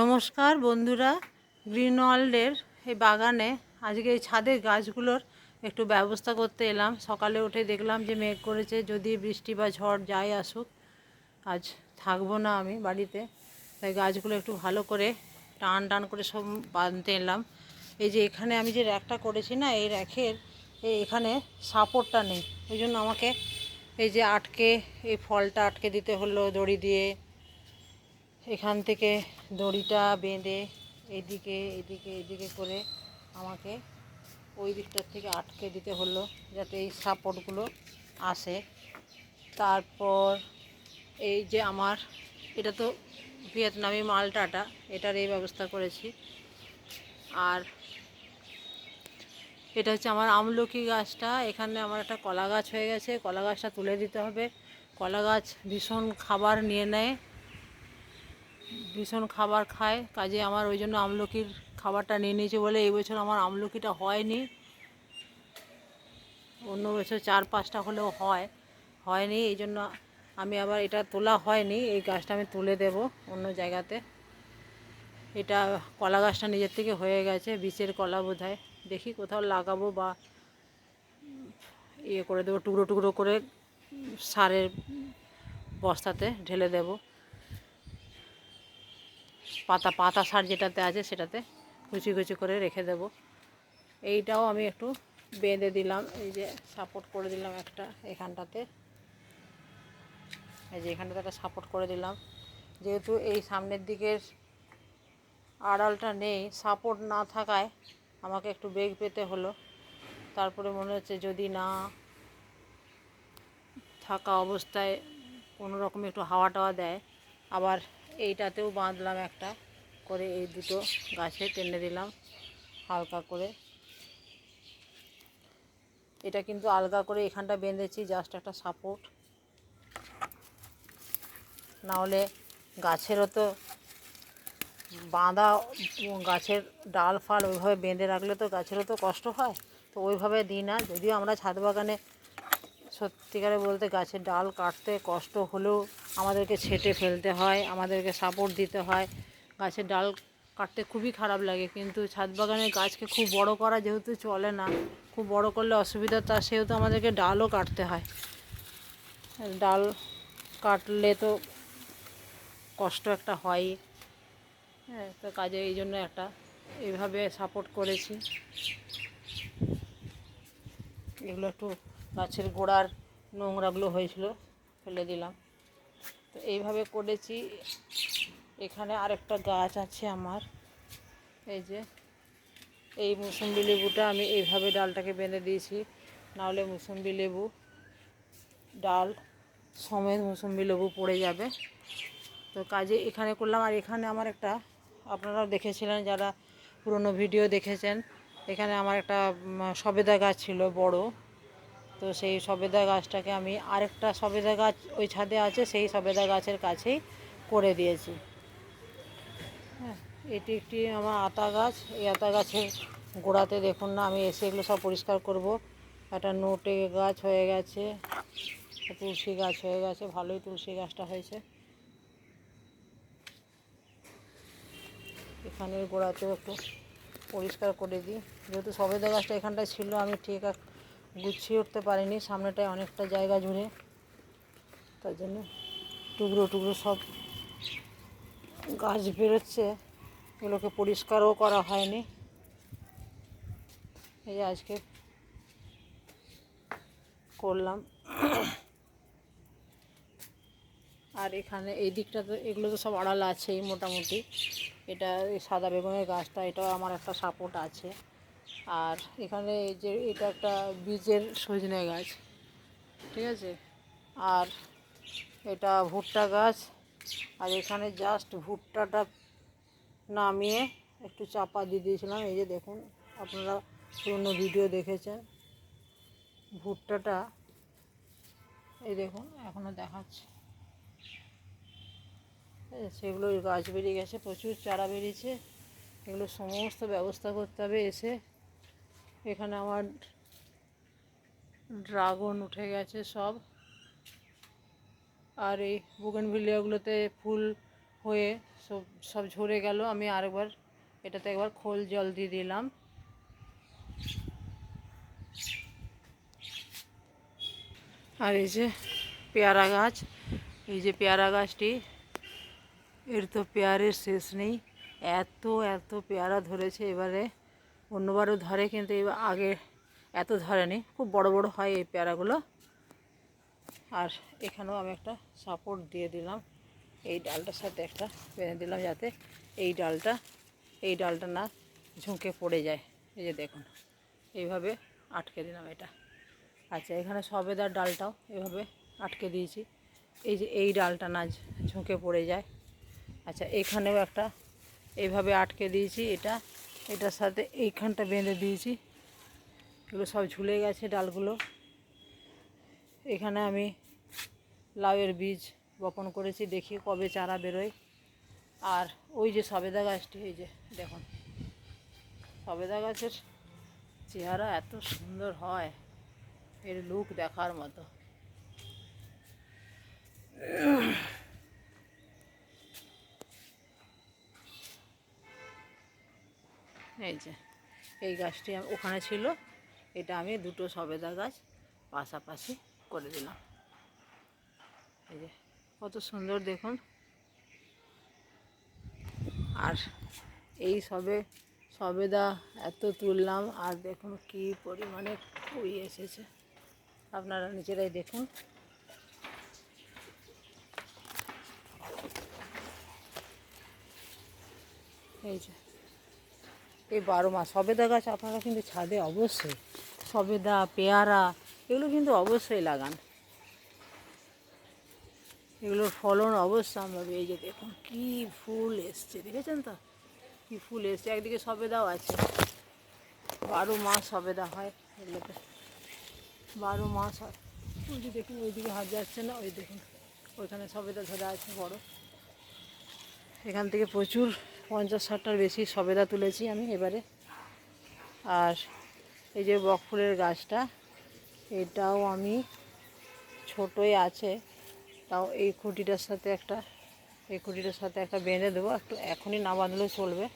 নমস্কার বন্ধুরা গ্রিন ওয়ার্ল্ডের এই বাগানে আজকে এই ছাদের গাছগুলোর একটু ব্যবস্থা করতে এলাম। সকালে উঠে দেখলাম যে মেঘ করেছে, যদি বৃষ্টি বা ঝড় যাই আসুক, আজ থাকব না আমি বাড়িতে। তাই গাছগুলো একটু ভালো করে টান টান করে সব বাঁধতে এলাম। এই যে এখানে আমি যে র্যাকটা করেছি না, এই র্যাকের এই এখানে সাপোর্টটা নেই। ওই জন্য আমাকে এই যে আটকে, এই ফলটা আটকে দিতে হলো দড়ি দিয়ে এখান থেকে দড়িটা বেঁধে এদিকে এদিকে এদিকে করে আমাকে ওই দিকটার থেকে আটকে দিতে হলো, যাতে এই সাপোর্টগুলো আসে। তারপর এই যে আমার, এটা তো ভিয়েতনামি মালটাটা এটার এই ব্যবস্থা করেছি। আর এটা হচ্ছে আমার আমলকি গাছটা, এখানে আমার একটা কলা গাছ হয়ে গেছে কলা গাছটা তুলে দিতে হবে। কলা গাছ ভীষণ খাবার নিয়ে নেয়। ভীষণ খাবার খায়, কাজে আমার ওই জন্য আমলকির খাবারটা নিয়ে নিয়েছে বলে এই বছর আমার আমলকিটা হয়নি। অন্য বছর চার পাঁচটা হলেও হয়, হয়নি, এই জন্য আমি আবার এটা তোলা হয়নি, এই গাছটা আমি তুলে দেব অন্য জায়গাতে। এটা কলা গাছটা নিজের থেকে হয়ে গেছে বীচের কলা বোধ দেখি কোথাও লাগাবো বা ইয়ে করে দেবো, টুকরো টুকরো করে সারের বস্তাতে ঢেলে দেবো। পাতা পাতা সার যেটাতে আছে সেটাতে কুচি কুচি করে রেখে দেব। এইটাও আমি একটু বেঁধে দিলাম, এই যে সাপোর্ট করে দিলাম একটা এখানটাতে। এই যে এখানটাতে একটা সাপোর্ট করে দিলাম। যেহেতু এই সামনের দিকের আড়ালটা নেই সাপোর্ট না থাকায় আমাকে একটু বেগ পেতে হলো। তারপরে মনে হচ্ছে যদি না থাকা অবস্থায় কোনো রকম একটু হাওয়া টাওয়া দেয়, আবার এইটাতেও বাঁধলাম একটা করে এই দুটো গাছে টেনে দিলাম হালকা করে। এটা কিন্তু আলগা করে এখানটা বেঁধেছি জাস্ট একটা সাপোর্ট নাহলে গাছেরও তো বাঁধা, গাছের ডাল ফাল ওইভাবে বেঁধে রাখলে তো গাছেরও তো কষ্ট হয়, তো ওইভাবে দিই না। যদিও আমরা ছাদ বাগানে সত্যিকারে বলতে গাছের ডাল কাটতে কষ্ট হলেও আমাদেরকে ছেটে ফেলতে হয়, আমাদেরকে সাপোর্ট দিতে হয়। গাছের ডাল কাটতে খুবই খারাপ লাগে, কিন্তু ছাদ বাগানের গাছকে খুব বড় করা যেহেতু চলে না, খুব বড় করলে অসুবিধা, তা সেহেতু আমাদেরকে ডালও কাটতে হয়। ডাল কাটলে তো কষ্ট একটা হয়ই হ্যাঁ তো কাজে এই জন্য একটা এইভাবে সাপোর্ট করেছি। এগুলো একটু গাছের গোড়ার নোংরাগুলো হয়েছিল, ফেলে দিলাম। তো এইভাবে করেছি। এখানে আরেকটা গাছ আছে আমার। এই যে, এই মুসম্বি লেবুটা আমি এইভাবে ডালটাকে বেঁধে দিয়েছি। নাহলে মুসম্বি লেবু ডাল সমেত মুসম্বি লেবু পড়ে যাবে। তো কাজে এখানে করলাম। আর এখানে আমার একটা, আপনারাও দেখেছিলেন যারা পুরনো ভিডিও দেখেছেন, এখানে আমার একটা সবেদা গাছ ছিল বড়। তো সেই সবেদা গাছটাকে আমি আরেকটা সবেদা গাছ ওই ছাদে আছে, সেই সবেদা গাছের কাছেই করে দিয়েছি। হ্যাঁ এটি একটি আমার আতা গাছ। এই আতা গাছের গোড়াতে দেখুন না, আমি এসে এগুলো সব পরিষ্কার করব। একটা নোটে গাছ হয়ে গেছে, তুলসী গাছ হয়ে গেছে, ভালোই তুলসী গাছটা হয়েছে। এখানের গোড়াতেও একটু পরিষ্কার করে দিই। যেহেতু সবেদা গাছটা এখানটায় ছিল, আমি ঠিক গুছিয়ে উঠতে পারিনি, সামনেটায় অনেকটা জায়গা জুড়ে। তার জন্য টুকরো টুকরো সব গাছ বেরোচ্ছে, এগুলোকে পরিষ্কারও করা হয়নি। এই আজকে করলাম। আর এখানে এই দিকটা তো, এগুলো তো সব আড়াল আছেই মোটামুটি। এটা সাদা বেগুনের গাছটা, এটাও আমার একটা সাপোর্ট আছে। আর এখানে এই যে এটা একটা বীজের সজনে গাছ, ঠিক আছে? আর এটা ভুট্টা গাছ, আর এখানে জাস্ট ভুট্টাটা নামিয়ে একটু চাপা দিয়ে দিয়েছিলাম। এই যে দেখুন, আপনারা পুরনো ভিডিও দেখেছেন। ভুট্টাটা, এই দেখুন এখনও দেখাচ্ছে। সেগুলো গাছ বেরিয়ে গেছে, প্রচুর চারা বেরিয়েছে। এগুলো সমস্ত ব্যবস্থা করতে হবে এসে। এখানে আমার ড্রাগন উঠে গেছে সব। আর এই বুগেনভিলিয়াগুলোতে ফুল হয়ে সব সব ঝরে গেল। আমি আরেকবার এটাতে একবার খোল জল দিয়ে দিলাম। আর এই যে পেয়ারা গাছ, এই যে পেয়ারা গাছটি, এর তো পেয়ারের শেষ নেই। এত এত পেয়ারা ধরেছে এবারে। অন্যবারও ধরে কিন্তু এবার আগে এত ধরেনি। খুব বড় বড় হয় এই পেয়ারাগুলো। আর এখানেও আমি একটা সাপোর্ট দিয়ে দিলাম। এই ডালটার সাথে একটা বেঁধে দিলাম যাতে এই ডালটা এই ডালটা না ঝুঁকে পড়ে যায়। এই যে দেখুন, এইভাবে আটকে দিলাম এটা। আচ্ছা এখানে সবেদার ডালটাও এভাবে আটকে দিয়েছি। এই যে এই ডালটা না ঝুঁকে পড়ে যায়। আচ্ছা এখানেও একটা এইভাবে আটকে দিয়েছি। এটা এটার সাথে এইখানটা বেঁধে দিয়েছি। এগুলো সব ঝুলে গেছে ডালগুলো। এখানে আমি লাউয়ের বীজ বপন করেছি, দেখি কবে চারা বেরোয়। আর ওই যে সবেদা গাছটি, এই যে দেখুন, সবেদা গাছের চেহারা এত সুন্দর হয়, এর লুক দেখার মতো। এই যে, এই গাছটি ওখানে ছিল। এটা আমি দুটো সবেদা গাছ পাশাপাশি করে দিলাম। এই যে, কত সুন্দর দেখুন। আর এই সবে, সবেদা এত তুললাম, আর দেখুন কি পরিমাণে কুড়ি এসেছে। আপনারা নিজেরাই দেখুন। এই যে এই বারো মাস। সবেদা গাছ আপনারা কিন্তু ছাদে অবশ্যই। সবেদা, পেয়ারা, এগুলো কিন্তু অবশ্যই লাগান। এগুলোর ফলন অবশ্যই আমরা এই যে দেখুন, কী ফুল এসছে, দেখেছেন তো? কী ফুল এসছে। একদিকে সবেদাও আছে। বারো মাস সবেদা হয় এগুলোতে। বারো মাস হয়। ওই যে দেখুন, ওইদিকে হাত যাচ্ছে না, ওই দেখুন। ওইখানে সবেদা ধরে আছে বড়। এখান থেকে প্রচুর পঞ্চাশ ষাটটার বেশি সবেদা তুলেছি আমি এবারে। আর এই যে বকফুলের গাছটা, এটাও আমি ছোটোই আছে, তাও এই খুঁটিটার সাথে একটা, এই খুঁটিটার সাথে একটা বেঁধে দেবো, একটু এখনই না বাঁধলেও চলবে।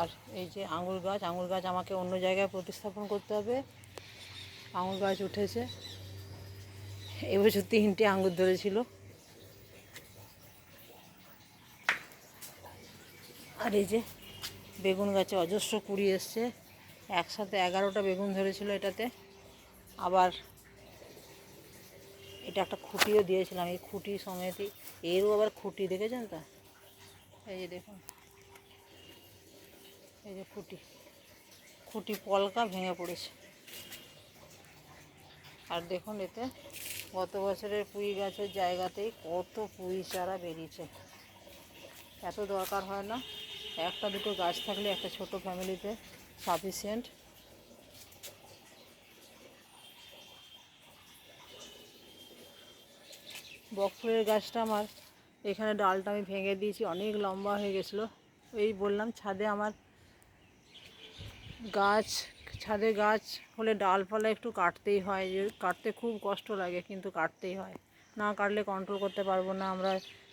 আর এই যে আঙুর গাছ আঙুর গাছ আমাকে অন্য জায়গায় প্রতিস্থাপন করতে হবে। আঙুর গাছ উঠেছে। এবছর তিনটে আঙুর ধরেছিল। আর এই যে বেগুন গাছে অজস্র কুড়ি এসছে। একসাথে এগারোটা বেগুন ধরেছিল এটাতে। আবার এটা একটা খুঁটিও দিয়েছিলাম, এই খুঁটি সমেতই এরও আবার খুঁটি, দেখেছেন তো? এই যে দেখুন, এই যে খুঁটি খুঁটি পলকা ভেঙে পড়েছে। আর দেখুন এতে গত বছরের পুঁই গাছের জায়গাতেই কত পুঁই চারা বেরিয়েছে। এত দরকার হয় না। একটা দুটো গাছ থাকলে একটা ছোট ফ্যামিলিতে সাফিসিয়েন্ট বকফুলের গাছটা আমার, এখানে ডালটা আমি ভেঙে দিয়েছি, অনেক লম্বা হয়ে গেছিল। এই বললাম, ছাদে আমার গাছ, ছাদে গাছ হলে ডালপালা একটু কাটতেই হয়, কাটতে খুব কষ্ট লাগে, কিন্তু কাটতেই হয়। না কাটলে কন্ট্রোল করতে পারব না। আমরা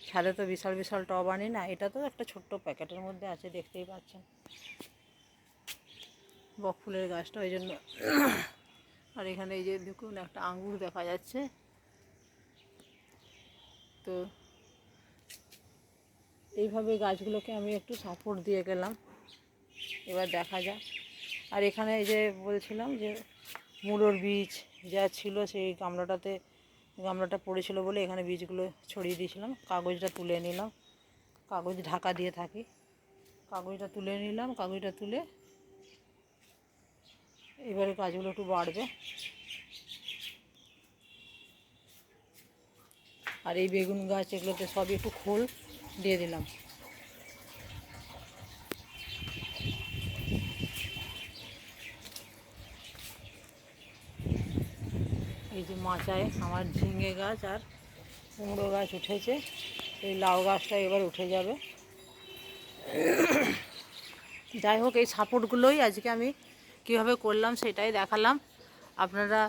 ছাদে তো বিশাল বিশাল টব আনি না, এটা তো একটা ছোট্ট প্যাকেটের মধ্যে আছে, দেখতেই পাচ্ছেন। বকফুলের গাছটা, ওই জন্য। আর এখানে এই যে দেখুন, একটা আঙ্গুর দেখা যাচ্ছে। তো এইভাবে গাছগুলোকে আমি একটু সাপোর্ট দিয়ে গেলাম। এবার দেখা যাক। আর এখানে এই যে বলছিলাম যে, মুলোর বীজ যা ছিল সেই গামলাটাতে গামলাটা পড়েছিল বলে এখানে বীজগুলো ছড়িয়ে দিয়েছিলাম। কাগজটা তুলে নিলাম। কাগজ ঢাকা দিয়ে থাকি। কাগজটা তুলে নিলাম। কাগজটা তুলে এবারে কাজগুলো একটু বাড়বে। আর এই বেগুন গাছ এগুলোতে সবই একটু খোল দিয়ে দিলাম। এই যে মাচায়, আমার ঝিঙে গাছ আর কুমড়ো গাছ উঠেছে। এই লাউ গাছটা এবার উঠে যাবে। যাই হোক, এই সাপোর্টগুলোই আজকে আমি কীভাবে করলাম সেটাই দেখালাম। আপনারা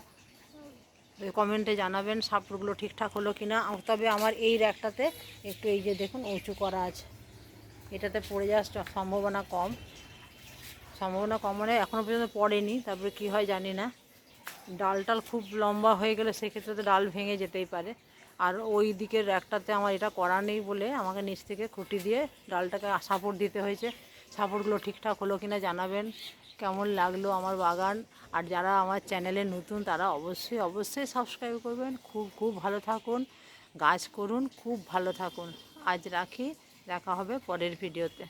কমেন্টে জানাবেন সাপোর্টগুলো ঠিকঠাক হলো কি না তবে আমার এই র্যাকটাতে একটু এই যে দেখুন, উঁচু করা আছে। এটাতে পড়ে যাওয়ার সম্ভাবনা কম। সম্ভাবনা কম মানে এখনও পর্যন্ত পড়েনি, তারপরে কি হয় জানি না। ডাল টাল খুব লম্বা হয়ে গেলে সেক্ষেত্রে তো ডাল ভেঙে যেতেই পারে। আর ওই দিকের একটাতে আমার এটা করা নেই বলে আমাকে নিচ থেকে খুঁটি দিয়ে ডালটাকে সাপোর্ট দিতে হয়েছে। সাপোর্টগুলো ঠিকঠাক হলো কিনা জানাবেন, কেমন লাগল আমার বাগান। আর যারা আমার চ্যানেলে নতুন তারা অবশ্যই অবশ্যই সাবস্ক্রাইব করবেন। খুব খুব ভালো থাকুন। গাছ করুন, খুব ভালো থাকুন। আজ রাখি, দেখা হবে পরের ভিডিওতে।